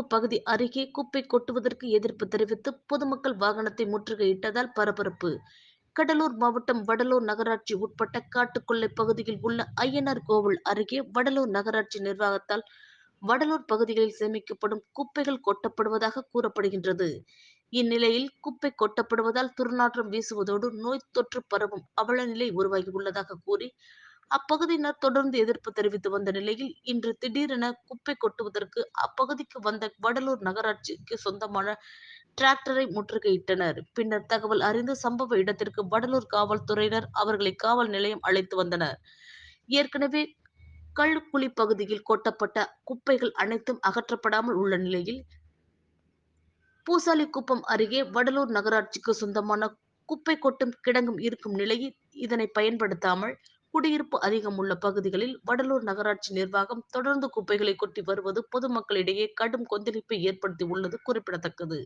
குடியிருப்பு பகுதி அருகே குப்பை கொட்டுவதற்கு எதிர்ப்பு தெரிவித்து பொதுமக்கள் வாகனத்தை முற்றுகையிட்டதால் பரபரப்பு. கடலூர் மாவட்டம் வடலூர் நகராட்சி உட்பட்ட காட்டுக்கொள்ளை பகுதியில் உள்ள ஐயனார் கோவில் அருகே வடலூர் நகராட்சி நிர்வாகத்தால் வடலூர் பகுதிகளில் சேமிக்கப்படும் குப்பைகள் கொட்டப்படுவதாக கூறப்படுகின்றது. இந்நிலையில் குப்பை கொட்டப்படுவதால் துர்நாற்றம் வீசுவதோடு நோய் தொற்று பரவும் அவலநிலை உருவாகியுள்ளதாக கூறி அப்பகுதியினர் தொடர்ந்து எதிர்ப்பு தெரிவித்து வந்த நிலையில் இன்று திடீரென குப்பை கொட்டுவதற்கு அப்பகுதிக்கு வந்த வடலூர் நகராட்சிக்கு சொந்தமான டிராக்டரை முற்றுகையிட்டனர். பின்னர் தகவல் அறிந்து சம்பவ இடத்திற்கு வடலூர் காவல்துறையினர் அவர்களை காவல் நிலையம் அழைத்து வந்தனர். ஏற்கனவே கள்ளுக்குழி பகுதியில் கொட்டப்பட்ட குப்பைகள் அனைத்தும் அகற்றப்படாமல் உள்ள நிலையில் பூசாலிக்குப்பம் அருகே வடலூர் நகராட்சிக்கு சொந்தமான குப்பை கொட்டும் கிடங்கும் இருக்கும் நிலையில் இதனை பயன்படுத்தாமல் குடியிருப்பு அதிகம் உள்ள பகுதிகளில் வடலூர் நகராட்சி நிர்வாகம் தொடர்ந்து குப்பைகளை கொட்டி வருவது பொதுமக்களிடையே கடும் கொந்தளிப்பை ஏற்படுத்தி உள்ளது குறிப்பிடத்தக்கது.